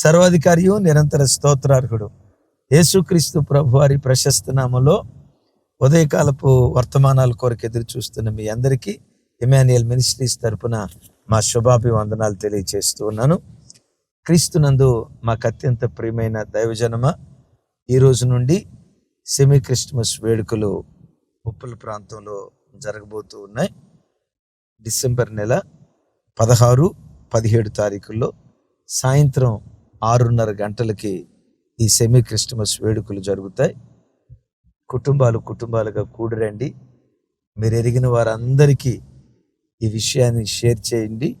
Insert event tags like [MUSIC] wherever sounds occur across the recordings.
సర్వాధికారియు నిరంతర స్తోత్రార్హుడు. యేసుక్రీస్తు ప్రభువారి ప్రశస్తనామలో ప్రశస్త నామలో ఉదయకాలపు వర్తమానాల కొరకు ఎదురు చూస్తున్న మీ అందరికీ ఇమాన్యుయల్ మినిస్ట్రీస్ తరపున మా శుభాభివందనాలు తెలియజేస్తూ ఉన్నాను. క్రీస్తునందు మాకు అత్యంత ప్రియమైన దైవజనమ ఈరోజు నుండి సెమీ క్రిస్మస్ వేడుకలు ఉప్పల ప్రాంతంలో జరగబోతూ ఉన్నాయి. డిసెంబర్ నెల పదహారు పదిహేడు తారీఖుల్లో సాయంత్రం ఆరున్నర గంటలకి ఈ సెమీ క్రిస్టమస్ వేడుకలు జరుగుతాయి. కుటుంబాలు కుటుంబాలుగా కూడిరండి. మీరు ఎరిగిన వారందరికీ ఈ విషయాన్ని షేర్ చేయండి.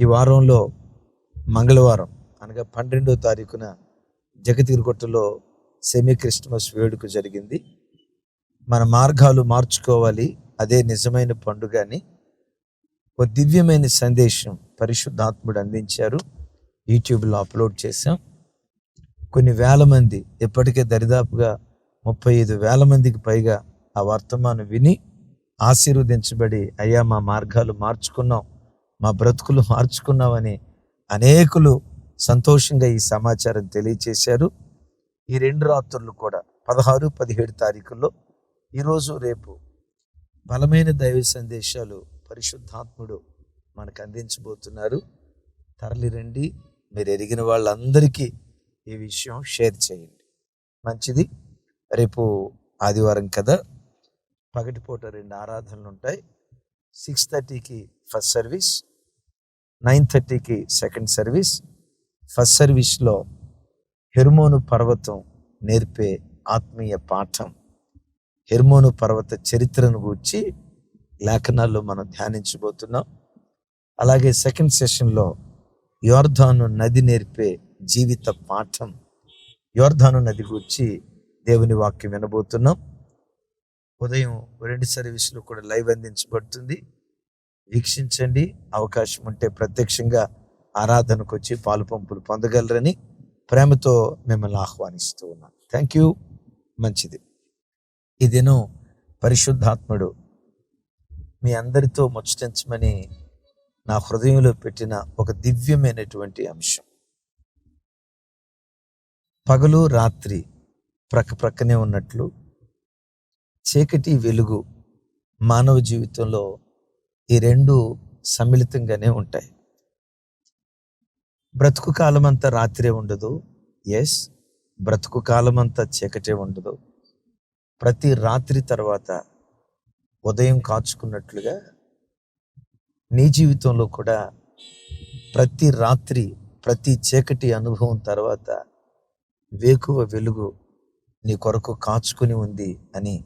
ఈ వారంలో మంగళవారం అనగా పన్నెండో తారీఖున జగతిగురుకొట్టలో సెమీ క్రిస్టమస్ వేడుక జరిగింది. మన మార్గాలు మార్చుకోవాలి. అదే నిజమైన పండుగ అని ఒక దివ్యమైన సందేశం పరిశుద్ధాత్ముడు అందించారు. యూట్యూబ్లో అప్లోడ్ చేశాం. కొన్ని వేల మంది ఇప్పటికే దరిదాపుగా ముప్పై ఐదు వేల మందికి పైగా ఆ వర్తమానం విని ఆశీర్వదించబడి అయ్యా మా మార్గాలు మార్చుకున్నాం మా బ్రతుకులు మార్చుకున్నామని అనేకులు సంతోషంగా ఈ సమాచారం తెలియచేశారు. ఈ రెండు రాత్రులు కూడా పదహారు పదిహేడు తారీఖుల్లో ఈరోజు రేపు బలమైన దైవ సందేశాలు పరిశుద్ధాత్ముడు మనకు అందించబోతున్నారు. తరలి రండి. మీరు ఎరిగిన వాళ్ళందరికీ ఈ విషయం షేర్ చేయండి. మంచిది. రేపు ఆదివారం కదా? పగటిపూట రెండు ఆరాధనలు ఉంటాయి సిక్స్ థర్టీకి ఫస్ట్ సర్వీస్ నైన్ థర్టీకి సెకండ్ సర్వీస్. ఫస్ట్ సర్వీస్లో హెర్మోను పర్వతం నేర్పే ఆత్మీయ పాఠం. హెర్మోను పర్వత చరిత్రను గూర్చి లేఖనాల్లో మనం ధ్యానించబోతున్నాం. అలాగే సెకండ్ సెషన్లో యోర్ధాను నది నేర్పే జీవిత పాఠం. యోర్ధాను నది గురించి దేవుని వాక్యం వినబోతున్నాం. ఉదయం రెండు సర్వీసులు కూడా లైవ్ అందించబడుతుంది. వీక్షించండి. అవకాశం ఉంటే ప్రత్యక్షంగా ఆరాధనకు వచ్చి పాలు పంపులు పొందగలరని ప్రేమతో మిమ్మల్ని ఆహ్వానిస్తూ ఉన్నాను. థ్యాంక్ యూ మంచిది. ఈ దినం పరిశుద్ధాత్ముడు మీ అందరితో ముచ్చటించమని నా హృదయంలో పెట్టిన ఒక దివ్యమైనటువంటి అంశం. పగలు రాత్రి ప్రక్క ప్రక్కనే ఉన్నట్లు చీకటి వెలుగు మానవ జీవితంలో ఈ రెండు సమ్మిళితంగానే ఉంటాయి. బ్రతుకు కాలమంతా రాత్రే ఉండదు. ఎస్ బ్రతుకు కాలమంతా చీకటే ఉండదు. ప్రతి రాత్రి తర్వాత ఉదయం కాచుకున్నట్లుగా నీ జీవితంలో కూడా ప్రతి రాత్రి ప్రతి చీకటి అనుభవం తర్వాత వేకువ వెలుగు నీ కొరకు కాచుకుని ఉంది అని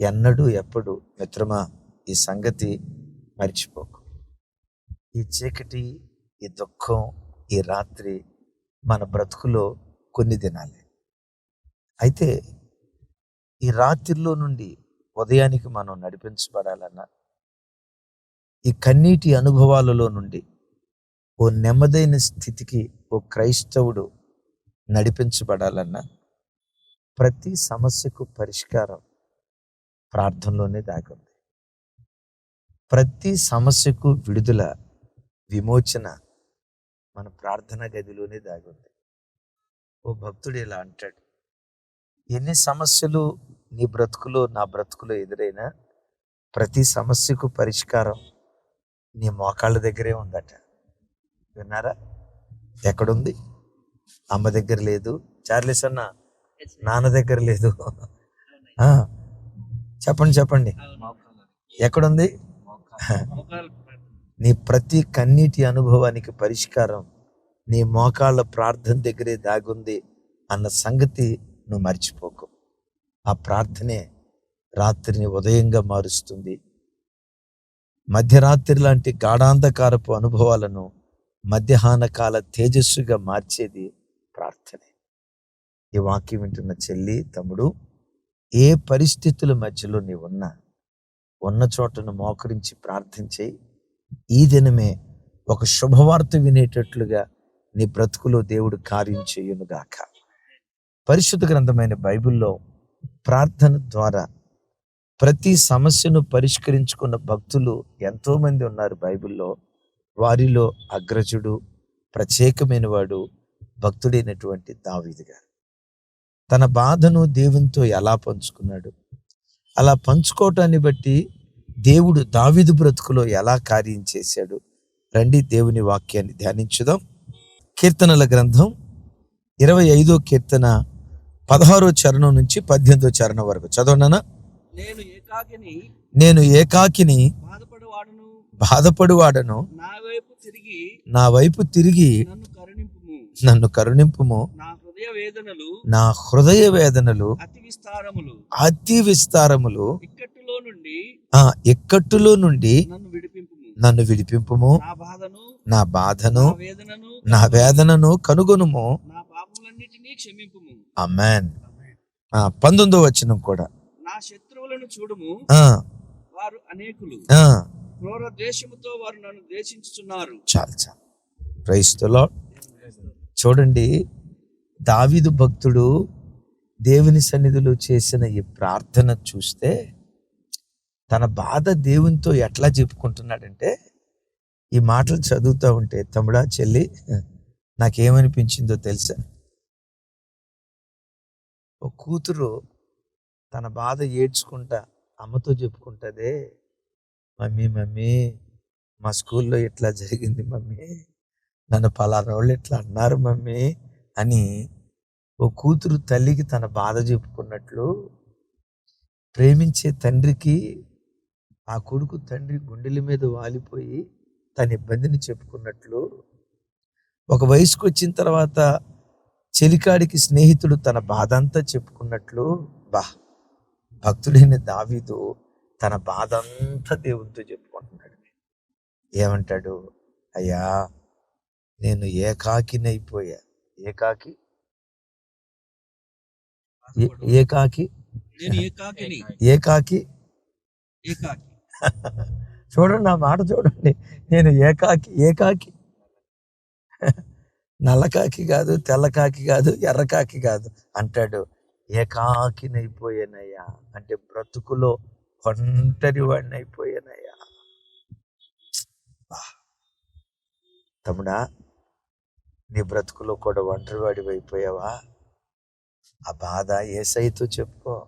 ఎన్నడూ ఎప్పుడు మిత్రమా ఈ సంగతి మర్చిపోకు. ఈ చీకటి ఈ దుఃఖం ఈ రాత్రి మన బ్రతుకులో కొన్ని దినాలే. అయితే ఈ రాత్రిలో నుండి ఉదయానికి మనం నడిపించబడాలన్నా ఈ కన్నీటి అనుభవాలలో నుండి ఓ నెమ్మదైన స్థితికి ఓ క్రైస్తవుడు నడిపించబడాలన్నా ప్రతి సమస్యకు పరిష్కారం ప్రార్థనలోనే దాగుంది. ప్రతి సమస్యకు విడుదల విమోచన మన ప్రార్థన గదిలోనే దాగుంది. ఓ భక్తుడు ఇలా అంటాడు ఎన్ని సమస్యలు నీ బ్రతుకులో నా బ్రతుకులో ఎదురైనా ప్రతి సమస్యకు పరిష్కారం నీ మోకాళ్ళ దగ్గరే ఉందట. విన్నారా? ఎక్కడుంది? అమ్మ దగ్గర లేదు. చార్లెస్ అన్న నాన్న దగ్గర లేదు. చెప్పండి చెప్పండి. ఎక్కడుంది? నీ ప్రతి కన్నీటి అనుభవానికి పరిష్కారం నీ మోకాళ్ళ ప్రార్థన దగ్గరే దాగుంది అన్న సంగతి నువ్వు మర్చిపోకు. ఆ ప్రార్థనే రాత్రిని ఉదయంగా మారుస్తుంది. మధ్యరాత్రి లాంటి గాఢాంధకారపు అనుభవాలను మధ్యాహ్న కాల తేజస్సుగా మార్చేది ప్రార్థనే. ఈ వాక్యం వింటున్న చెల్లి తమ్ముడు ఏ పరిస్థితుల మధ్యలో నీవు ఉన్నా ఉన్న చోటను మోకరించి ప్రార్థించే ఈ దినమే ఒక శుభవార్త వినేటట్లుగా నీ బ్రతుకులో దేవుడు కార్యం చేయునుగాక. పరిశుద్ధ గ్రంథమైన బైబిల్లో ప్రార్థన ద్వారా ప్రతి సమస్యను పరిష్కరించుకున్న భక్తులు ఎంతోమంది ఉన్నారు బైబిల్లో. వారిలో అగ్రజుడు ప్రత్యేకమైన వాడు భక్తుడైనటువంటి దావీదు గారు. తన బాధను దేవునితో ఎలా పంచుకున్నాడు? అలా పంచుకోవటాన్ని బట్టి దేవుడు దావీదు బ్రతుకులో ఎలా కార్యం చేశాడు? రండి దేవుని వాక్యాన్ని ధ్యానించుదాం. కీర్తనల గ్రంథం ఇరవై ఐదో కీర్తన పదహారో చరణం నుంచి పద్దెనిమిదో చరణం వరకు చదవనన్నా నేను ఏకాకిని నేను ఏకాకిని బాధపడవాడును. బాధపడువాడను. నా వైపు తిరిగి నా వైపు తిరిగి నన్ను కరుణింపుము. నన్ను కరుణింపుము. నా హృదయ వేదనలు నా హృదయ వేదనలు అతి విస్తారములు. అతి విస్తారములు ఇక్కట్టులో నుండి ఆ ఇక్కట్టులో నుండి నన్ను విడిపింపుము. నన్ను విడిపింపుము. నా బాధను నా బాధను నా వేదనను నా వేదనను కనుగొనుము. నా పాపములన్నిటినీ క్షమింపుము. అమ్మాన్ ఆ పంతొమ్మిదో వచనం కూడా. చూడుము. వారు అనేకులు. క్రూర ద్వేషముతో వారు నన్ను ద్వేషించుచున్నారు. చాలు చాలు. క్రైస్తులో చూడండి దావీదు భక్తుడు దేవుని సన్నిధిలో చేసిన ఈ ప్రార్థన చూస్తే తన బాధ దేవునితో ఎట్లా చెప్పుకుంటున్నాడంటే ఈ మాటలు చదువుతూ ఉంటే తమ్ముడా చెల్లి నాకేమనిపించిందో తెలుసా? ఒక కూతురు తన బాధ ఏడ్చుకుంటా అమ్మతో చెప్పుకుంటుందే మమ్మీ మమ్మీ మా స్కూల్లో ఇట్లా జరిగింది మమ్మీ? నన్ను పలానా వాళ్ళు ఇట్లా అన్నారు మమ్మీ? అని ఓ కూతురు తల్లికి తన బాధ చెప్పుకున్నట్లు ప్రేమించే తండ్రికి ఆ కొడుకు తండ్రి గుండెల మీద వాలిపోయి తన ఇబ్బందిని చెప్పుకున్నట్లు ఒక వయసుకు వచ్చిన తర్వాత చెలికాడికి స్నేహితుడు తన బాధ అంతా చెప్పుకున్నట్లు బా భక్తుడైన దావీదు తన బాధ అంతా దేవునితో చెప్పుకుంటున్నాడు. ఏమంటాడు? అయ్యా నేను ఏకాకినైపోయా. ఏకాకి? ఏకాకి? ఏకాకి. [LAUGHS] చూడండి నా మాట చూడండి. నేను ఏకాకి ఏకాకి? [LAUGHS] నల్లకాకి కాదు తెల్లకాకి కాదు ఎర్రకాకి కాదు అంటాడు. ఏకాకినైపోయానయ్యా. అంటే బ్రతుకులో ఒంటరి వాడిని అయిపోయానయ్యా తమ్ముడా నీ బ్రతుకులో కూడా ఒంటరివాడి అయిపోయావా ఆ బాధ ఏసైతో చెప్పుకో.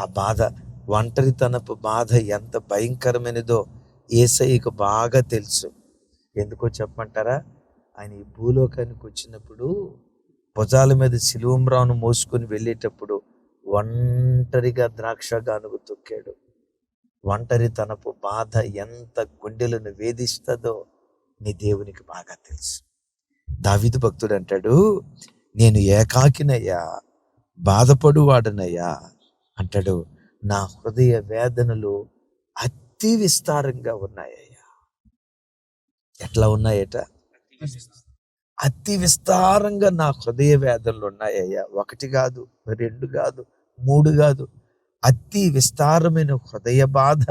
ఆ బాధ ఒంటరితనపు బాధ ఎంత భయంకరమైనదో ఏసైకి బాగా తెలుసు. ఎందుకో చెప్పమంటారా? ఆయన ఈ భూలోకానికి వచ్చినప్పుడు భుజాల మీద శిలువమ్రాను మోసుకొని వెళ్ళేటప్పుడు ఒంటరిగా ద్రాక్ష గానుగు తొక్కాడు ఒంటరితనపు బాధ ఎంత గుండెలను వేధిస్తుందో నీ దేవునికి బాగా తెలుసు. దావిదు భక్తుడు అంటాడు నేను ఏకాకినయ్యా బాధపడువాడనయ్యా అంటాడు. నా హృదయ వేదనలు అతి విస్తారంగా ఉన్నాయ్యా ఎట్లా ఉన్నాయట? అతి విస్తారంగా నా హృదయ వేదనలు ఉన్నాయ్యా. ఒకటి కాదు రెండు కాదు మూడు కాదు. అతి విస్తారమైన హృదయ బాధ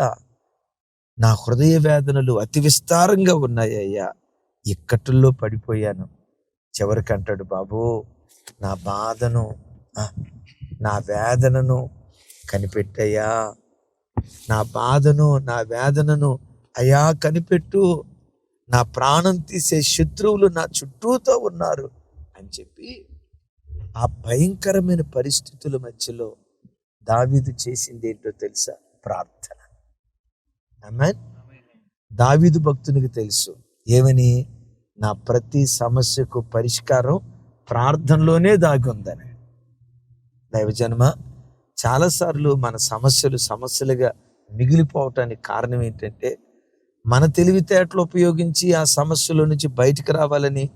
నా హృదయ వేదనలు అతి విస్తారంగా ఉన్నాయ్యా. ఇక్కట్టుల్లో పడిపోయాను. చివరికి అంటాడు బాబు నా బాధను నా వేదనను కనిపెట్టయ్యా. నా బాధను నా వేదనను అయా కనిపెట్టు. నా ప్రాణం తీసే శత్రువులు నా చుట్టూతో ఉన్నారు అని చెప్పి ఆ భయంకరమైన పరిస్థితుల మధ్యలో దావీదు చేసింది ఏంటో తెలుసా? ప్రార్థన. ఆమేన్ దావీదు భక్తునికి తెలుసు. ఏమని? నా ప్రతి సమస్యకు పరిష్కారం ప్రార్థనలోనే దాగి ఉందని దైవజన్మ చాలాసార్లు మన సమస్యలు సమస్యలుగా మిగిలిపోవటానికి కారణం ఏంటంటే మన తెలివితేటలు ఉపయోగించి ఆ సమస్యల నుంచి బయటికి రావాలని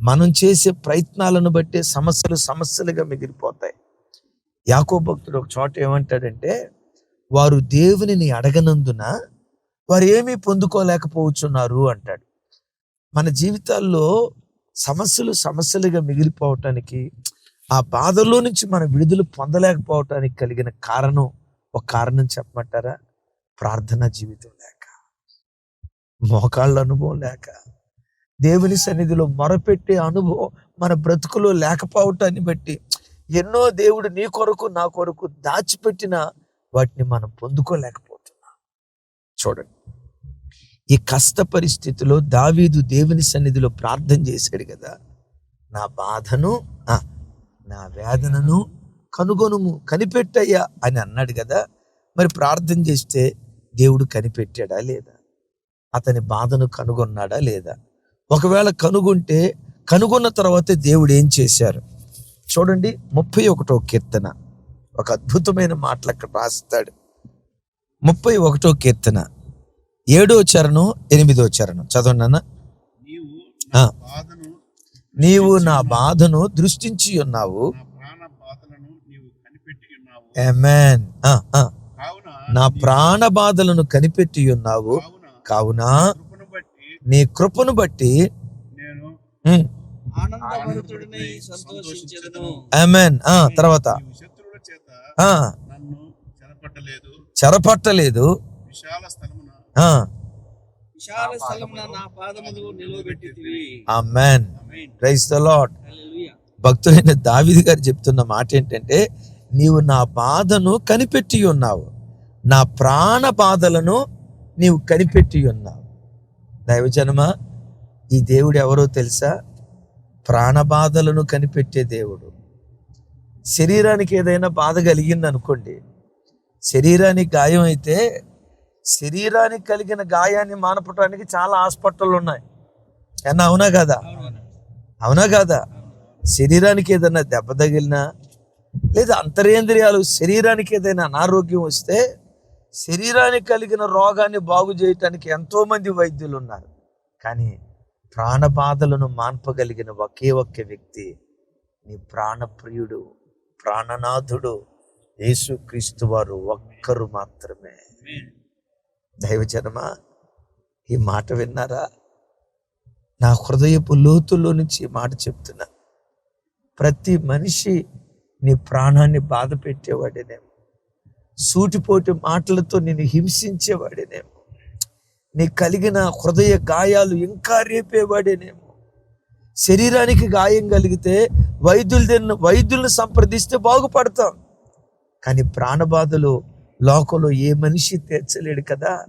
మనం చేసే ప్రయత్నాలను బట్టే సమస్యలు సమస్యలుగా మిగిలిపోతాయి. యాకో భక్తుడు ఒక చోట ఏమంటాడంటే వారు దేవునిని అడగనందున వారు ఏమీ పొందుకోలేకపోవచ్చున్నారు అంటాడు. మన జీవితాల్లో సమస్యలు సమస్యలుగా మిగిలిపోవటానికి ఆ బాధలో నుంచి మన విడుదల పొందలేకపోవటానికి కలిగిన కారణం ఒక కారణం చెప్పమంటారా? ప్రార్థనా జీవితం లేక. మోకాళ్ళ అనుభవం లేక దేవుని సన్నిధిలో మొరపెట్టే అనుభవం మన బ్రతుకులో లేకపోవటాన్ని బట్టి ఎన్నో దేవుడు నీ కొరకు నా కొరకు దాచిపెట్టిన వాటిని మనం పొందుకోలేకపోతున్నాం. చూడండి. ఈ కష్ట పరిస్థితిలో దావీదు దేవుని సన్నిధిలో ప్రార్థన చేశాడు కదా. నా బాధను నా వేదనను కనుగొనుము కనిపెట్టయ్యా అని అన్నాడు కదా. మరి ప్రార్థన చేస్తే దేవుడు కనిపెట్టాడా లేదా? అతని బాధను కనుగొన్నాడా లేదా? ఒకవేళ కనుగొంటే కనుగొన్న తర్వాత దేవుడు ఏం చేశారు? చూడండి ముప్పై ఒకటో కీర్తన. ఒక అద్భుతమైన మాటలు అక్కడ రాస్తాడు. ముప్పై ఒకటో కీర్తన. ఏడో చరణం ఎనిమిదో చరణం. చదవండి అన్న నీవు. నా బాధను దృష్టించి ఉన్నావు. నా ప్రాణ బాధలను కనిపెట్టి ఉన్నావు. కావున నా కృపను బట్టి నీ కృపను బట్టి నేను ఉమ్, ఆనందభరితుడిని సంతోషించదను. ఆమేన్ ఆ తర్వాత. చెరపట్టలేదు. చెరపట్టలేదు. విశాల స్థలమున ఆ. విశాల స్థలమున నా పాదములు నిలవబెట్టితివి. Amen amen praise the lord hallelujah భక్తుడైన దావిది గారు చెప్తున్న మాట ఏంటంటే నీవు నా బాధను కనిపెట్టి ఉన్నావు నా ప్రాణ బాధలను నీవు కనిపెట్టి ఉన్నావు. దైవజనమా ఈ దేవుడు ఎవరో తెలుసా? ప్రాణ బాధలను కనిపెట్టే దేవుడు. శరీరానికి ఏదైనా బాధ కలిగింది అనుకోండి శరీరానికి గాయం అయితే శరీరానికి కలిగిన గాయాన్ని మానపడటానికి చాలా హాస్పిటల్ ఉన్నాయి అన్న అవునా కదా? అవునా కదా? శరీరానికి ఏదైనా దెబ్బ తగిలినా లేదా అంతరేంద్రియాలు శరీరానికి ఏదైనా అనారోగ్యం వస్తే శరీరానికి కలిగిన రోగాన్ని బాగు చేయటానికి ఎంతో మంది వైద్యులు ఉన్నారు కానీ ప్రాణ బాధలను మాన్పగలిగిన ఒకే ఒక్క వ్యక్తి నీ ప్రాణప్రియుడు ప్రాణనాథుడు యేసుక్రీస్తు వారు ఒక్కరు మాత్రమే. దైవజనమా ఈ మాట విన్నారా? నా హృదయపు లోతుల్లో నుంచి ఈ మాట చెప్తున్నా. ప్రతి మనిషి నీ ప్రాణాన్ని బాధ పెట్టేవాడేనేమో. సూటిపోటి మాటలతో నేను హింసించేవాడేనేమో. నీ కలిగిన హృదయ గాయాలు ఇంకా రేపేవాడేనేమో. శరీరానికి గాయం కలిగితే వైద్యులు తిన్న వైద్యులను సంప్రదిస్తే బాగుపడతాం. కానీ ప్రాణబాధలు లోకంలో ఏ మనిషి తీర్చలేడు కదా.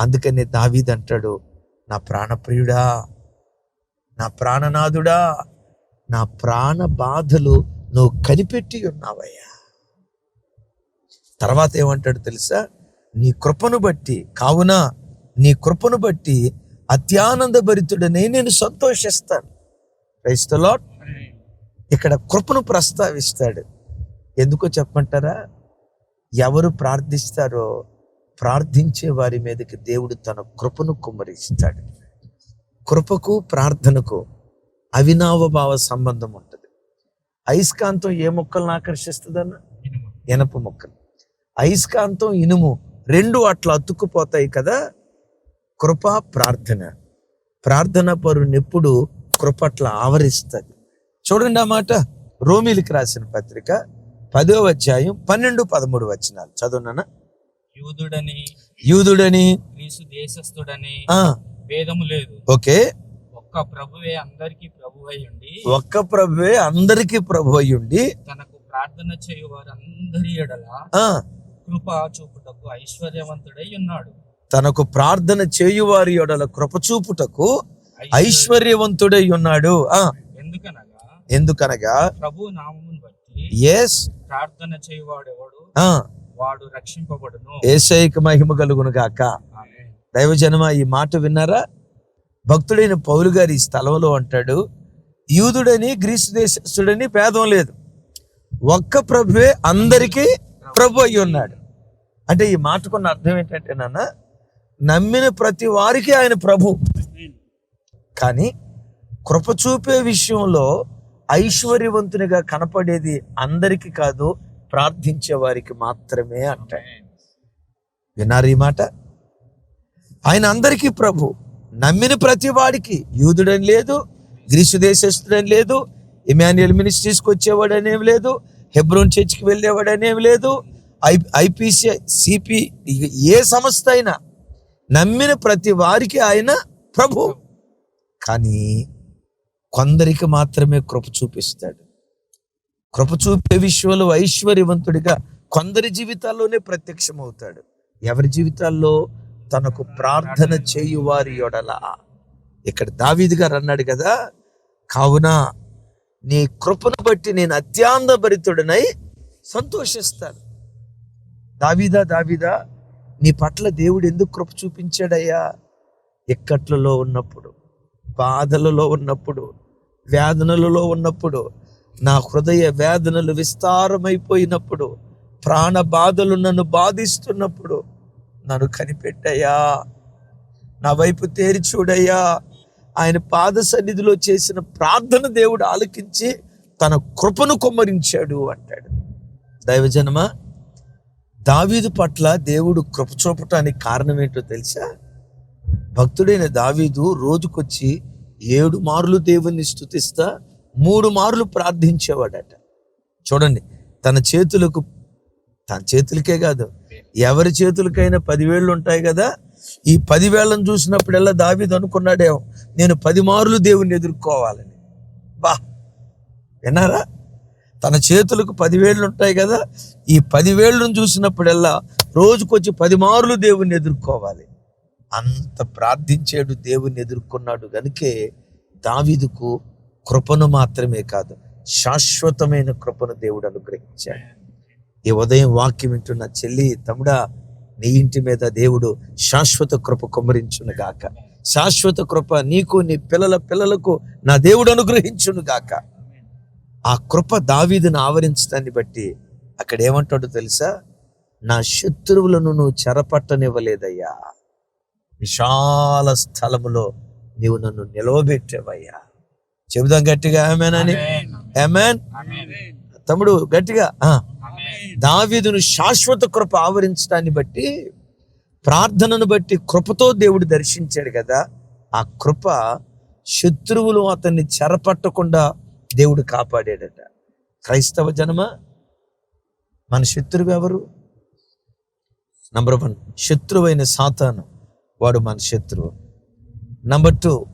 అందుకని దావీద్ అంటాడు నా ప్రాణప్రియుడా నా ప్రాణనాథుడా నా ప్రాణ బాధలు నువ్వు కనిపెట్టి ఉన్నావయ్యా. తర్వాత ఏమంటాడు తెలుసా? నీ కృపను బట్టి కావున నీ కృపను బట్టి అత్యానంద భరితుడనే నేను సంతోషిస్తాను. క్రైస్తలో ఇక్కడ కృపను ప్రస్తావిస్తాడు. ఎందుకో చెప్పమంటారా? ఎవరు ప్రార్థిస్తారో ప్రార్థించే వారి మీదకి దేవుడు తన కృపను కుమ్మరిస్తాడు. కృపకు ప్రార్థనకు అవినావభావ సంబంధం ఉంటుంది. అయస్కాంతం ఏ మొక్కలను ఆకర్షిస్తుందన్న? ఇనప మొక్కలు. అయస్కాంతం ఇనుము రెండు అట్లా అతుక్కుపోతాయి కదా. కృప ప్రార్థన. ప్రార్థన పరునెప్పుడు కృప అట్లా ఆవరిస్తుంది. చూడండి ఆ మాట రోమిలికి రాసిన పత్రిక పదో అధ్యాయం పన్నెండు పదమూడు వచనాలు. చదువునా యూదుడని యూదుడని. గ్రీసు దేశస్థుడని ఆ. భేదము లేదు. ఓకే. ఒక్క ప్రభువే అందరికి ప్రభువై ఉండి ఒక్క ప్రభువే అందరికీ ప్రభు అయ్యుండి. తనకు ప్రార్థన చేయు వారందరి ఎడల ఆ. కృప చూపుటకు ఐశ్వర్యవంతుడై ఉన్నాడు. తనకు ప్రార్థన చేయువారి యొడల కృపచూపుటకు ఐశ్వర్యవంతుడై ఉన్నాడు. ఎందుకనగా? ఎందుకనగా? ప్రభు నామమును బట్టి ఎస్ ప్రార్థన చేయువాడెవడు ఆ. వాడు రక్షింపబడును. ఏసైక మహిమ కలుగును గాక. దైవజనమ ఈ మాట విన్నారా? భక్తుడైన పౌలు గారి ఈ స్థలంలో అంటాడు యూదుడని గ్రీసు దేశస్తుడని భేదం లేదు. ఒక్క ప్రభువే అందరికీ ప్రభు అయి ఉన్నాడు. అంటే ఈ మాటకున్న అర్థం ఏంటంటే నాన్న నమ్మిన ప్రతి వారికి ఆయన ప్రభు. కానీ కృప చూపే విషయంలో ఐశ్వర్యవంతునిగా కనపడేది అందరికీ కాదు ప్రార్థించే వారికి మాత్రమే అంట. విన్నారు ఈ మాట? ఆయన అందరికీ ప్రభు. నమ్మిన ప్రతి వాడికి యూదుడని లేదు గ్రీసు దేశస్తుడని లేదు ఇమాన్యుయల్ మినిస్ట్రీస్కి వచ్చేవాడనేం లేదు హెబ్రోన్ చర్చ్కి వెళ్ళేవాడనేం లేదు ఐ ఐపీసీ సిపి ఏ సంస్థ అయినా నమ్మిన ప్రతి వారికి ఆయన ప్రభు. కానీ కొందరికి మాత్రమే కృప చూపిస్తాడు. కృప చూపే విషయంలో ఐశ్వర్యవంతుడిగా కొందరి జీవితాల్లోనే ప్రత్యక్షమవుతాడు. ఎవరి జీవితాల్లో తనకు ప్రార్థన చేయువారి యొడల. ఇక్కడ దావీదు గారు అన్నాడు కదా కావున నీ కృపను బట్టి నేను అత్యాంత భరితుడనై సంతోషిస్తాను. దావీదా దావీదా నీ పట్ల దేవుడు ఎందుకు కృప చూపించాడయ్యా? ఇక్కట్లలో ఉన్నప్పుడు బాధలలో ఉన్నప్పుడు వేదనలలో ఉన్నప్పుడు నా హృదయ వేదనలు విస్తారమైపోయినప్పుడు ప్రాణ బాధలు నన్ను బాధిస్తున్నప్పుడు నన్ను కనిపెట్టయ్యా. నా వైపు తేరి చూడయ్యా. ఆయన పాద సన్నిధిలో చేసిన ప్రార్థన దేవుడు ఆలకించి తన కృపను కుమ్మరించాడు అంటాడు. దైవజనమా దావీదు పట్ల దేవుడు కృప చూపటానికి కారణం ఏంటో తెలుసా? భక్తుడైన దావీదు రోజుకొచ్చి ఏడు మార్లు దేవుణ్ణి స్థుతిస్తా మూడు మార్లు ప్రార్థించేవాడట. చూడండి తన చేతులకు తన చేతులకే కాదు ఎవరి చేతులకైనా పదివేళ్ళు ఉంటాయి కదా? ఈ పదివేళ్ళను చూసినప్పుడల్లా దావీదు అనుకున్నాడేమో నేను పది మార్లు దేవుణ్ణి ఎదుర్కోవాలని. బా! విన్నారా? తన చేతులకు పదివేళ్ళు ఉంటాయి కదా ఈ పదివేళ్ళను చూసినప్పుడల్లా రోజుకొచ్చి పది మార్లు దేవుణ్ణి ఎదుర్కోవాలి. అంత ప్రార్థించాడు దేవుణ్ణి ఎదుర్కొన్నాడు గనుకే దావీదుకు కృపను మాత్రమే కాదు శాశ్వతమైన కృపను దేవుడు అనుగ్రహించాడు. ఈ ఉదయం వాక్యం వింటున్న చెల్లి తమ్ముడా నీ ఇంటి మీద దేవుడు శాశ్వత కృప కుమరించును గాక. శాశ్వత కృప నీకు నీ పిల్లల పిల్లలకు నా దేవుడు అనుగ్రహించును గాక. ఆ కృప దావీదును ఆవరించడాన్ని బట్టి అక్కడ ఏమంటాడో తెలుసా? నా శత్రువులను నువ్వు చెరపట్టనివ్వలేదయ్యా. విశాల స్థలములో నీవు నన్ను నిలవబెట్టావయ్యా. చెబుదాం గట్టిగా ఆమెనని ఆమెన్. తమ్ముడు గట్టిగా దావీదును శాశ్వత కృప ఆవరించడాన్ని బట్టి ప్రార్థనను బట్టి కృపతో దేవుడు దర్శించాడు కదా. ఆ కృప శత్రువులు అతన్ని చెరపట్టకుండా దేవుడు కాపాడాడట. క్రైస్తవ జనమ? మన శత్రువు ఎవరు? నంబర్ వన్ శత్రువైన సాతాను. వాడు మన శత్రువు. నంబర్ టూ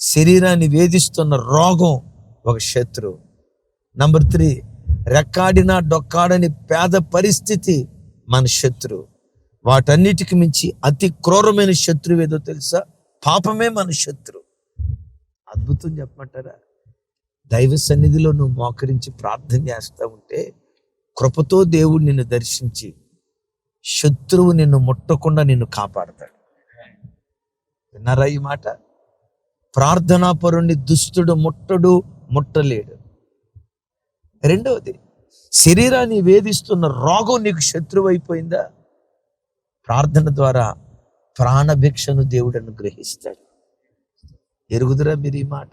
శరీరాన్ని వేధిస్తున్న రోగం ఒక శత్రువు. నంబర్ త్రీ రెక్కాడినా డొక్కాడని పేద పరిస్థితి మన శత్రువు. వాటన్నిటికి మించి అతి క్రూరమైన శత్రువు ఏదో తెలుసా? పాపమే మన శత్రువు. అద్భుతం చెప్పమంటారా? దైవ సన్నిధిలో నువ్వు మోకరించి ప్రార్థన చేస్తా ఉంటే కృపతో దేవుడు నిన్ను దర్శించి శత్రువు నిన్ను ముట్టకుండా నిన్ను కాపాడతాడు. విన్నారా ఈ మాట? ప్రార్థనాపరుణ్ణి దుష్టుడు ముట్టడు ముట్టలేడు. రెండవది శరీరాన్ని వేధిస్తున్న రోగం నీకు శత్రువు అయిపోయిందా? ప్రార్థన ద్వారా ప్రాణభిక్షను దేవుడు అనుగ్రహిస్తాడు. ఎరుగుదురా మీరు ఈ మాట?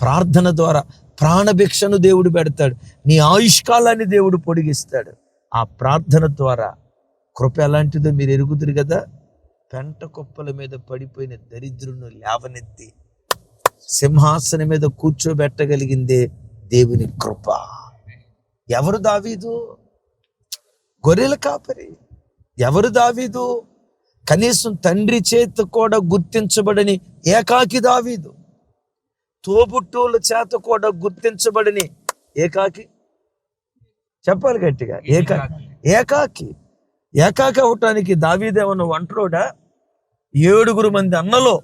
ప్రార్థన ద్వారా ప్రాణభిక్షను దేవుడు పెడతాడు. నీ ఆయుష్కాలాన్ని దేవుడు పొడిగిస్తాడు. ఆ ప్రార్థన ద్వారా కృప ఎలాంటిదో మీరు ఎరుగుదురు కదా. పెంట కుప్పల మీద పడిపోయిన దరిద్రును లేవనెత్తి సింహాసనం మీద కూర్చోబెట్టగలిగిందే దేవుని కృప. ఎవరు దావీదు? గొర్రెల కాపరి. ఎవరు దావీదు? కనీసం తండ్రి చేత కూడా గుర్తించబడని ఏకాకి దావీదు. తోబుట్టువుల చేత కూడా గుర్తించబడని ఏకాకి? చెప్పాలి గట్టిగా. ఏకాకి. ఏకాకి. ఏకాకి అవటానికి దావీదేమన్న ఒంటరోడా ఏడుగురు మంది అన్నలో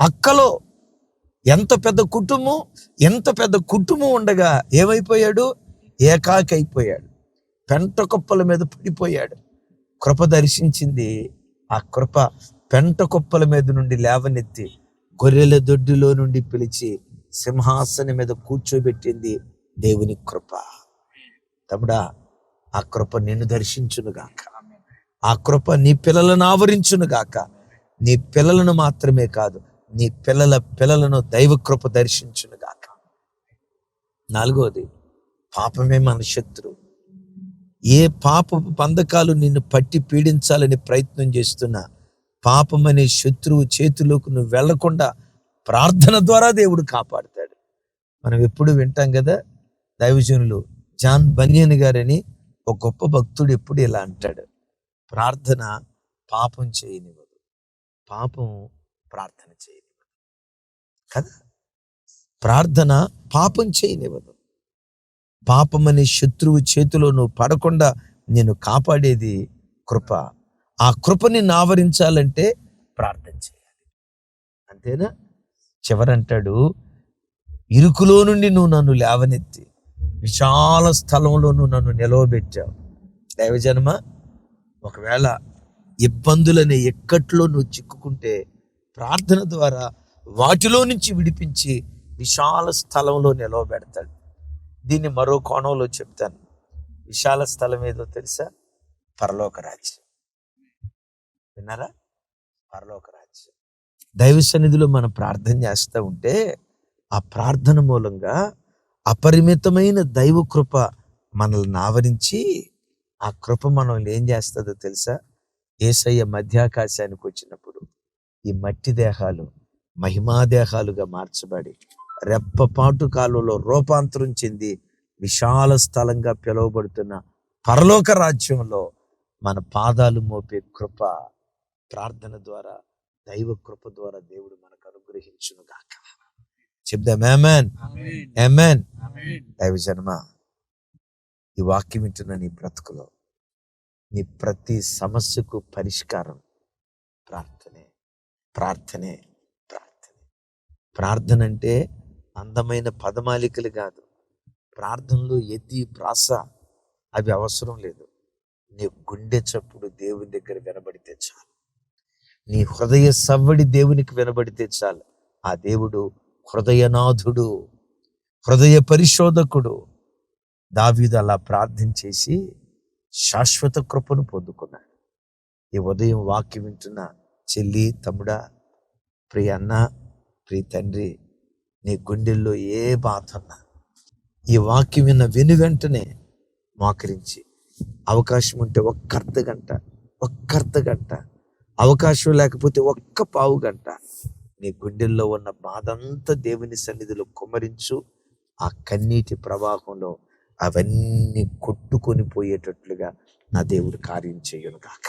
అక్కలో ఎంత పెద్ద కుటుంబం ఎంత పెద్ద కుటుంబం ఉండగా ఏమైపోయాడు? ఏకాకి అయిపోయాడు. పెంట కుప్పల మీద పడిపోయాడు. కృప దర్శించింది ఆ కృప పెంట కుప్పల మీద నుండి లేవనెత్తి గొర్రెల దొడ్డిలో నుండి పిలిచి సింహాసనం మీద కూర్చోబెట్టింది దేవుని కృప. తమ్ముడా ఆ కృప నిన్ను దర్శించును గాక ఆ కృప నీ పిల్లలను ఆవరించును గాక నీ పిల్లలను మాత్రమే కాదు నీ పిల్లల పిల్లలను దైవ కృప దర్శించునుగాక. నాలుగోది పాపమే మన శత్రువు ఏ పాపపు బంధకాలు నిన్ను పట్టి పీడించాలని ప్రయత్నం చేస్తున్నా పాపం అనే శత్రువు చేతిలోకి నువ్వు వెళ్ళకుండా ప్రార్థన ద్వారా దేవుడు కాపాడుతాడు. మనం ఎప్పుడు వింటాం కదా దైవజనులు జాన్ బనియన్ గారని ఒక గొప్ప భక్తుడు ఎప్పుడు ఇలా అంటాడు. ప్రార్థన పాపం చేయనివ్వదు. పాపం ప్రార్థన చేయనివ్వదు. కదా? ప్రార్థన పాపం చేయనివ్వదు. పాపం అనే శత్రువు చేతిలో నువ్వు పడకుండా నేను కాపాడేది కృప. ఆ కృపని నావరించాలంటే ప్రార్థన చేయాలి. అంతేనా? చివరంటాడు ఇరుకులో నుండి నువ్వు నన్ను లేవనెత్తి విశాల స్థలంలో నువ్వు నన్ను నిలవబెట్టావు. దైవజన్మ ఒకవేళ ఇబ్బందులనే ఎక్కట్లో నువ్వు చిక్కుకుంటే ప్రార్థన ద్వారా వాటిలో నుంచి విడిపించి విశాల స్థలంలో నిలవబెడతాడు. దీన్ని మరో కోణంలో చెప్తాను. విశాల స్థలం ఏదో తెలుసా? పరలోక రాజ్యం. విన్నారా? పరలోక రాజ్యం. దైవ సన్నిధిలో మనం ప్రార్థన చేస్తూ ఉంటే ఆ ప్రార్థన మూలంగా అపరిమితమైన దైవ కృప మనల్ని ఆవరించి ఆ కృప మనల్ని ఏం చేస్తుందో తెలుసా? ఏసయ్య మధ్యాకాశానికి వచ్చినప్పుడు ఈ మట్టి దేహాలు మహిమా దేహాలుగా మార్చబడి రెప్పపాటు కాలంలో రూపాంతరం చెంది విశాల స్థలంగా పిలువబడుతున్న పరలోక రాజ్యంలో మన పాదాలు మోపే కృప ప్రార్థన ద్వారా దైవ కృప ద్వారా దేవుడు మనకు అనుగ్రహించును గాక. చెప్దాం ఏమేన్. దైవ జన్మ ఈ వాక్యం వింటున్న నీ బ్రతుకులో నీ ప్రతి సమస్యకు పరిష్కారం ప్రార్థనే ప్రార్థనే ప్రార్థనే. ప్రార్థన అంటే అందమైన పదమాలికలు కాదు. ప్రార్థనలో ఎతి ప్రాస అవి అవసరం లేదు. నీ గుండె చప్పుడు దేవుని దగ్గర వినబడితే చాలు. నీ హృదయ సవ్వడి దేవునికి వినబడితే చాలు. ఆ దేవుడు హృదయనాథుడు హృదయ పరిశోధకుడు. దావీదు అలా ప్రార్థన చేసి శాశ్వత కృపను పొందుకున్నాడు. ఈ ఉదయం వాక్యం వింటున్న చెల్లి తమ్ముడా ప్రియ అన్న ప్రియ తండ్రి నీ గుండెల్లో ఏ బాధ ఉన్నా ఈ వాక్యం విన్న వెను వెంటనే మోకరించి అవకాశం ఉంటే ఒక్కర్ధ గంట ఒక్కర్ధ గంట అవకాశం లేకపోతే ఒక్క పావు గంట నీ గుండెల్లో ఉన్న బాధంతా దేవుని సన్నిధిలో కుమరించు. ఆ కన్నీటి ప్రవాహంలో అవన్నీ కొట్టుకొని పోయేటట్లుగా నా దేవుడు కార్యం చేయను కాక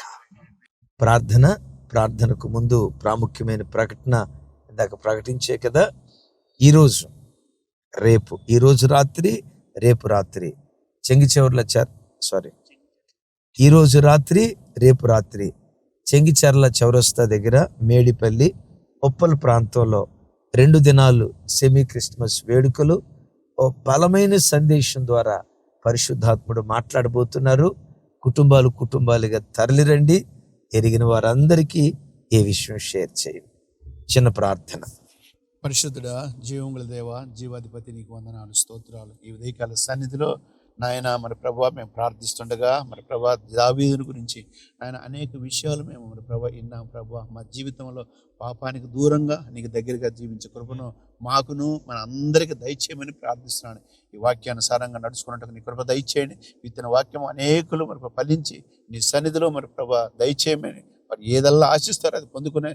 ప్రార్థన ప్రార్థనకు ముందు ప్రాముఖ్యమైన ప్రకటన ఇందాక ప్రకటించే కదా ఈరోజు రేపు ఈరోజు రాత్రి రేపు రాత్రి. చెంగిచేవర్ల చార్ చర్ సారీ ఈరోజు రాత్రి రేపు రాత్రి. చెంగిచెర్ల చౌరస్తా దగ్గర మేడిపల్లి ఉప్పల్ ప్రాంతంలో రెండు దినాలు సెమీ క్రిస్మస్ వేడుకలు ఓ బలమైన సందేశం ద్వారా పరిశుద్ధాత్ముడు మాట్లాడబోతున్నారు. కుటుంబాలు కుటుంబాలుగా తరలిరండి. ఎరిగిన వారందరికీ ఈ విషయం షేర్ చేయండి. చిన్న ప్రార్థన. పరిశుద్ధుడా జీవముల దేవ జీవాధిపతి నీకు వందనాలు స్తోత్రాలు. ఈ ఉదయకాల సన్నిధిలో నాయన మన ప్రభా మేము ప్రార్థిస్తుండగా మన ప్రభా దావీదుని గురించి ఆయన అనేక విషయాలు మేము మన ప్రభా విన్నాం ప్రభా. మా జీవితంలో పాపానికి దూరంగా నీకు దగ్గరగా జీవించే కృపను మాకును మన అందరికీ దయచేయమని ప్రార్థిస్తున్నాను. ఈ వాక్యానుసారంగా నడుచుకున్నట్టు నీ కృప దయచేయండి. విత్తన వాక్యం అనేకులు మరి ఫలించి నీ సన్నిధిలో మరి ప్రభా దయచేయమని మరి ఏదల్లా ఆశిస్తారో అది పొందుకునే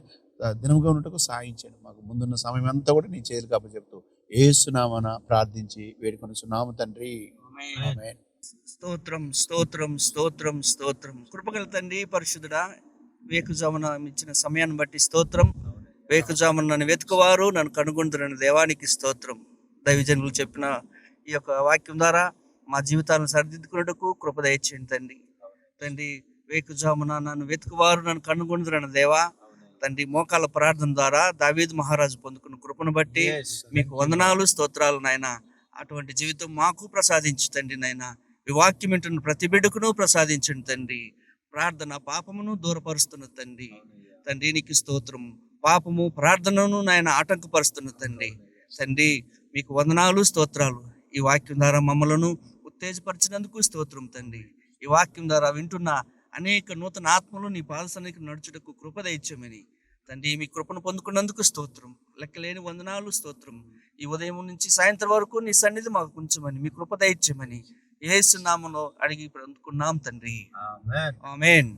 దినముగా ఉన్నట్టుకు సాయించండి మాకు ముందున్న సమయం అంతా కూడా నీ చేతులు కాబట్టి చెప్తూ ఏసునామన ప్రార్థించి వేడుకొని సున్నాము తండ్రి. స్తోత్రం స్తోత్రం స్తోత్రం స్తోత్రం. కృపగల తండ్రి పరిశుద్ధుడా వేకుజామున ఇచ్చిన సమయాన్ని బట్టి స్తోత్రం. వేకుజామున నన్ను వెతుకువారు నన్ను కనుగొంటున్న దేవానికి స్తోత్రం. దైవజనులు చెప్పిన ఈ యొక్క వాక్యం ద్వారా మా జీవితాలను సరిదిద్దుకున్నట్టుకు కృప దయచేయండి తండ్రి. తండ్రి వేకుజామున నన్ను వెతుకువారు నన్ను కనుగొంటున్న దేవా తండ్రి మోకాల ప్రార్థన ద్వారా దావీద్ మహారాజు పొందుకున్న కృపను బట్టి మీకు వందనాలు స్తోత్రాలు నాయన. అటువంటి జీవితం మాకు ప్రసాదించు తండ్రి నాయన. ఈ వాక్యం వింటున్న ప్రతి బిడ్డకును ప్రసాదించండి తండ్రి. ప్రార్థన పాపమును దూరపరుస్తున్న తండ్రి. తండ్రి నీకు స్తోత్రం. పాపము ప్రార్థనను నాయన ఆటంకపరుస్తున్న తండ్రి. తండ్రి మీకు వందనాలు స్తోత్రాలు. ఈ వాక్యం ద్వారా మమ్మలను ఉత్తేజపరిచినందుకు స్తోత్రం తండ్రి. ఈ వాక్యం ద్వారా వింటున్న అనేక నూతన ఆత్మలు నీ పాదసనికి నడుచుటకు కృప దయచ్చమని తండ్రి మీ కృపను పొందుకున్నందుకు స్తోత్రం. లెక్కలేని వందనాలు స్తోత్రం. ఈ ఉదయం నుంచి సాయంత్రం వరకు నీ సన్నిధి మాకు ఉంచమని మీ కృప దయచ్చమని ఏసునామలో అడిగి పొందుకున్నాం తండ్రి. ఆమేన్.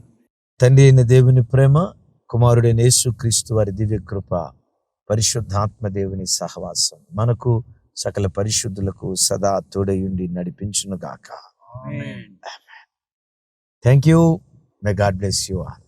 తండ్రి అయిన దేవుని ప్రేమ కుమారుడైన యేసుక్రీస్తు వారి దివ్య కృప పరిశుద్ధాత్మ దేవుని సహవాసం మనకు సకల పరిశుద్ధులకు సదా తోడయుండి నడిపించును గాక amen. Thank you may God bless you all